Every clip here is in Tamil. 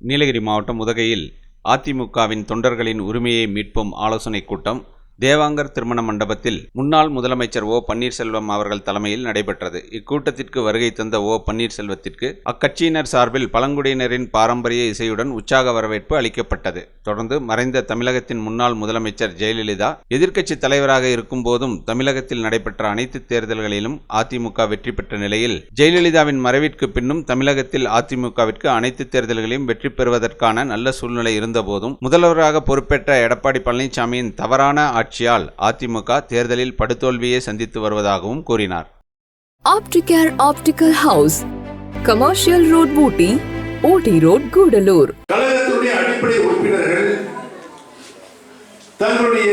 நீலகிரி மாவட்டம் உதகையில் அதிமுகவின் தொண்டர்களின் உரிமையை மீட்போம் ஆலோசனைக் கூட்டம் தேவாங்கர் திருமண மண்டபத்தில் முன்னாள் முதலமைச்சர் ஓ பன்னீர்செல்வம் அவர்கள் தலைமையில் நடைபெற்றது. இக்கூட்டத்திற்கு வருகை தந்த ஓ பன்னீர்செல்வத்திற்கு அக்கட்சியினர் சார்பில் பழங்குடியினரின் பாரம்பரிய இசையுடன் உற்சாக வரவேற்பு அளிக்கப்பட்டது. தொடர்ந்து மறைந்த தமிழகத்தின் முன்னாள் முதலமைச்சர் ஜெயலலிதா எதிர்க்கட்சி தலைவராக இருக்கும் போதும் தமிழகத்தில் நடைபெற்ற அனைத்து தேர்தல்களிலும் அதிமுக வெற்றி பெற்ற நிலையில் ஜெயலலிதாவின் மறைவிற்கு பின்னும் தமிழகத்தில் அதிமுகவிற்கு அனைத்து தேர்தல்களையும் வெற்றி பெறுவதற்கான நல்ல சூழ்நிலை இருந்தபோதும் முதல்வராக பொறுப்பேற்ற எடப்பாடி பழனிசாமியின் தவறான ஆட்சியால் அதிமுக தேர்தலில் படுதோல்வியை சந்தித்து வருவதாகவும் கூறினார் Opticare Optical House, Commercial Road, Booty, OT Road, Gudalur. கழகத்துடைய அடிப்படை உறுப்பினர்கள் தங்களுடைய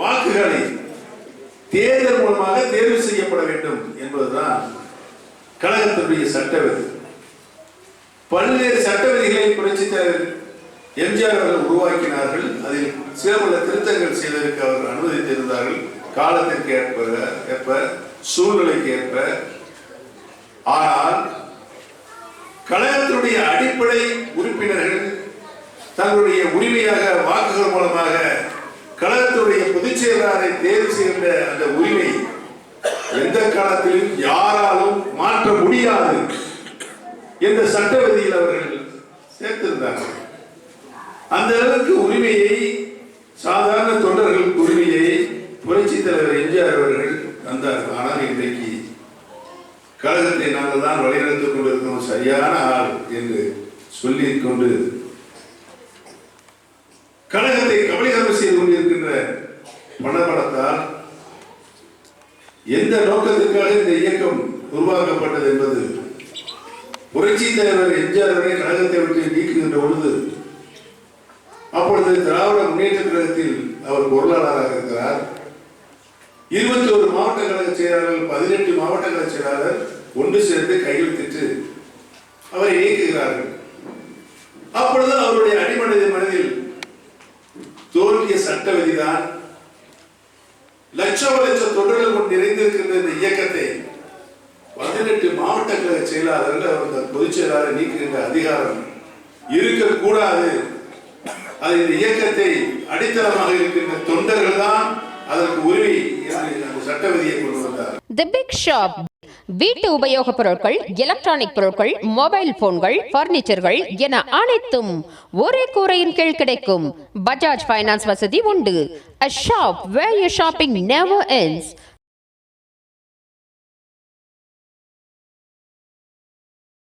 வாக்குகளை தேர்தல் மூலமாக தேர்வு செய்யப்பட வேண்டும் என்பதுதான் கழகத்தினுடைய சட்ட விதி பல்வேறு சட்ட விதிகளை புரட்சித் தலைவர் எம்ஜிஆர் அவர்கள் உருவாக்கினார்கள். அதில் சில பல திருத்தங்கள் செய்வதற்கு அவர்கள் அனுமதித்திருந்தார்கள். காலத்திற்கு ஏற்ப ஏற்ப சூழ்நிலைக்கு ஏற்ப. ஆனால் கழகத்தினுடைய அடிப்படை உறுப்பினர்கள் தங்களுடைய உரிமையாக வாக்குகள் மூலமாக கழகத்துடைய பொதுச் செயலாளரை தேர்வு செய்கின்ற அந்த உரிமை எந்த காலத்திலும் யாராலும் மாற்ற முடியாது என்ற சட்ட விதியில் அவர்கள் சேர்த்திருந்தார்கள். அந்த அளவுக்கு உரிமையை சாதாரண தொண்டர்கள் உரிமையை புரட்சி தலைவர் எம்ஜிஆர் அவர்கள் தந்தார்கள் ஆனால் இன்றைக்கு கழகத்தை நாங்கள் தான் வழிநடத்திக் கொண்டிருக்கிறோம். சரியான ஆள் என்று சொல்லி கொண்டு கழகத்தை கபலீகரம் செய்து கொண்டிருக்கின்ற பணபலத்தால் எந்த நோக்கத்திற்காக இந்த இயக்கம் உருவாக்கப்பட்டது என்பது புரட்சி தலைவர் எம்ஜிஆர் அவரை கழகத்தை விட்டு நீக்குகின்ற பொழுது அப்பொழுது திராவிட முன்னேற்ற கழகத்தில் அவர் பொருளாளராக இருக்கிறார். இருபத்தி ஒரு மாவட்ட கழக செயலாளர்கள் பதினெட்டு மாவட்ட கழக செயலாளர் ஒன்று சேர்ந்து கையெழுத்திட்டு அவரை இயக்குகிறார்கள். அப்பொழுது அவருடைய அடிமனது மனதில் தோல்விய சட்ட விதிதான் லட்சம் லட்சம் தொண்டர்கள் கொண்டு நிறைந்திருக்கின்ற இந்த இயக்கத்தை பதினெட்டு மாவட்ட கழக செயலாளர்கள் அவர் பொதுச் செயலாளர் நீக்குகின்ற அதிகாரம் இருக்கக்கூடாது. அது இந்த இயக்கத்தை அடித்தளமாக இருக்கின்ற தொண்டர்கள் தான் அதற்கு உரிமை என்று சட்ட விதியை கொண்டு வந்தார் தி பிக் ஷாப் வீட்டு உபயோகப் பொருட்கள் எலக்ட்ரானிக் பொருட்கள் மொபைல் போன்கள் பர்னிச்சர்கள் என அனைத்தும் ஒரே கூரையின் கீழ் கிடைக்கும். பஜாஜ் ஃபைனான்ஸ் வசதி உண்டு. A shop where your shopping never ends.